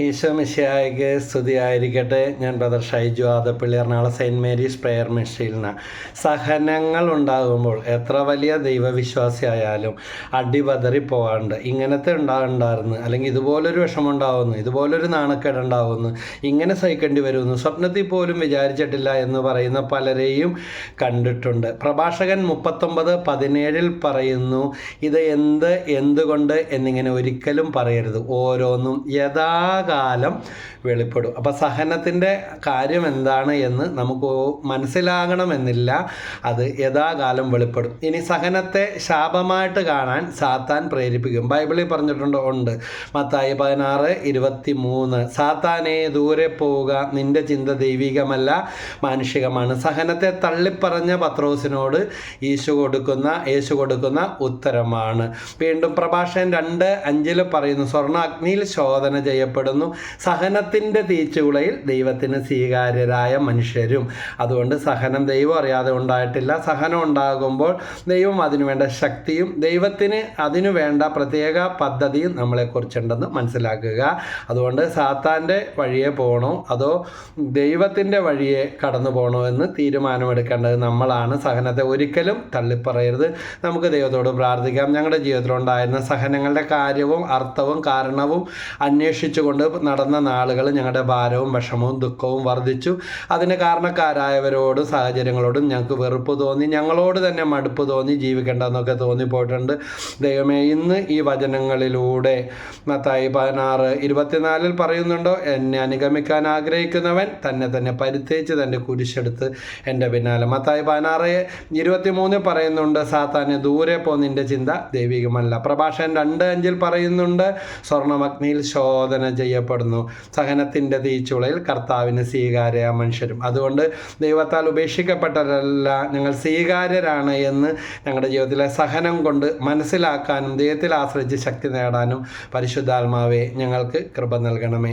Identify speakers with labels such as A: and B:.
A: ഈശോ സ്തുതി ആയിരിക്കട്ടെ ഞാൻ brother Shaiju Adappally Ernakulam saint Mary's prayer മിഷനിൽ നിന്ന്. സഹനങ്ങൾ ഉണ്ടാകുമ്പോൾ എത്ര വലിയ ദൈവവിശ്വാസിയായാലും അടിപതറി പോകാണ്ട് ഇങ്ങനത്തെ ഉണ്ടാകണ്ടായിരുന്നു. അല്ലെങ്കിൽ ഇതുപോലൊരു വിഷമം ഉണ്ടാവുന്നു ഇതുപോലൊരു നാണക്കേട് ഉണ്ടാവുന്നു ഇങ്ങനെ സഹിക്കേണ്ടി വരുന്നു. സ്വപ്നത്തിൽ പോലും വിചാരിച്ചിട്ടില്ല എന്ന് പറയുന്ന പലരെയും കണ്ടിട്ടുണ്ട്. പ്രഭാഷകൻ മുപ്പത്തൊമ്പത് പതിനേഴിൽ പറയുന്നു ഇത് എന്ത് എന്തുകൊണ്ട് എന്നിങ്ങനെ ഒരിക്കലും പറയരുത്. ഓരോന്നും യഥാകാലം വെളിപ്പെടും. അപ്പോൾ സഹനത്തിന്റെ കാര്യം എന്താണ് എന്ന് നമുക്ക് മനസ്സിലാകണമെന്നില്ല. അത് യഥാകാലം വെളിപ്പെടും. ഇനി സഹനത്തെ ശാപമായിട്ട് കാണാൻ സാത്താൻ പ്രേരിപ്പിക്കും. ബൈബിളിൽ പറഞ്ഞിട്ടുണ്ട് ഉണ്ട്. മത്തായി പതിനാറ് ഇരുപത്തി മൂന്ന് സാത്താനെ ദൂരെ പോവുക നിന്റെ ചിന്ത ദൈവികമല്ല മാനുഷികമാണ്. സഹനത്തെ തള്ളിപ്പറഞ്ഞ പത്രോസിനോട് യേശു കൊടുക്കുന്ന യേശു കൊടുക്കുന്ന ഉത്തരമാണ്. വീണ്ടും പ്രഭാഷകൻ രണ്ട് അഞ്ചിൽ പറയുന്നു സ്വർണ അഗ്നിയിൽ ശോധന ചെയ്യപ്പെടുന്നു സഹനത്തിന്റെ തീച്ചുളയിൽ ദൈവത്തിന് സ്വീകാര്യരായ മനുഷ്യരും. അതുകൊണ്ട് സഹനം ദൈവം അറിയാതെ ഉണ്ടായിട്ടില്ല. സഹനം ഉണ്ടാകുമ്പോൾ ദൈവം അതിനുവേണ്ട ശക്തിയും ദൈവത്തിന് അതിനു വേണ്ട പ്രത്യേക പദ്ധതിയും നമ്മളെക്കുറിച്ചുണ്ടെന്ന് മനസ്സിലാക്കുക. അതുകൊണ്ട് സാത്താന്റെ വഴിയെ പോകണോ അതോ ദൈവത്തിന്റെ വഴിയെ കടന്നു പോകണോ എന്ന് തീരുമാനമെടുക്കേണ്ടത് നമ്മളാണ്. സഹനത്തെ ഒരിക്കലും തള്ളിപ്പറയരുത്. നമുക്ക് ദൈവത്തോട് പ്രാർത്ഥിക്കാം. ഞങ്ങളുടെ ജീവിതത്തിലുണ്ടായിരുന്ന സഹനങ്ങളുടെ കാര്യവും അർത്ഥവും കാരണവും അന്വേഷിച്ചുകൊണ്ട് നടന്ന നാളുകൾ ഞങ്ങളുടെ ഭാരവും വിഷമവും ദുഃഖവും വർദ്ധിച്ചു. അതിന് കാരണക്കാരായവരോടും സാഹചര്യങ്ങളോടും ഞങ്ങൾക്ക് വെറുപ്പ് തോന്നി. ഞങ്ങളോട് തന്നെ മടുപ്പ് തോന്നി ജീവിക്കേണ്ടെന്നൊക്കെ തോന്നിപ്പോയിട്ടുണ്ട്. ദൈവമേ ഇന്ന് ഈ വചനങ്ങളിലൂടെ മത്തായി പതിനാറ് ഇരുപത്തിനാലിൽ പറയുന്നുണ്ടോ എന്നെ അനുഗമിക്കാൻ ആഗ്രഹിക്കുന്നവൻ തന്നെ തന്നെ പരിത്തേച്ച് തന്റെ കുരിശെടുത്ത് എന്റെ പിന്നാലെ. മത്തായി പതിനാറ് ഇരുപത്തിമൂന്നിൽ പറയുന്നുണ്ട് സാത്താനെ ദൂരെ പോന്നിന്റെ ചിന്ത ദൈവികമല്ല. പ്രഭാഷകൻ രണ്ട് അഞ്ചിൽ പറയുന്നുണ്ട് സ്വർണമഗ്നിയിൽ ശോധന ചെയ്യപ്പെടുന്നു. സഹനത്തിന്റെ തീച്ചുളയിൽ കർത്താവിന് സ്വീകാര്യ മനുഷ്യരും. അതുകൊണ്ട് ദൈവത്താൽ ഉപേക്ഷിക്കപ്പെട്ടവരല്ല ഞങ്ങൾ സ്വീകാര്യരാണ് എന്ന് ഞങ്ങളുടെ ജീവിതത്തിലെ സഹനം കൊണ്ട് മനസ്സിലാക്കാനും ദൈവത്തിൽ ആശ്രയിച്ച് ശക്തി നേടാനും പരിശുദ്ധാത്മാവെ ഞങ്ങൾക്ക് കൃപ നൽകണമേ.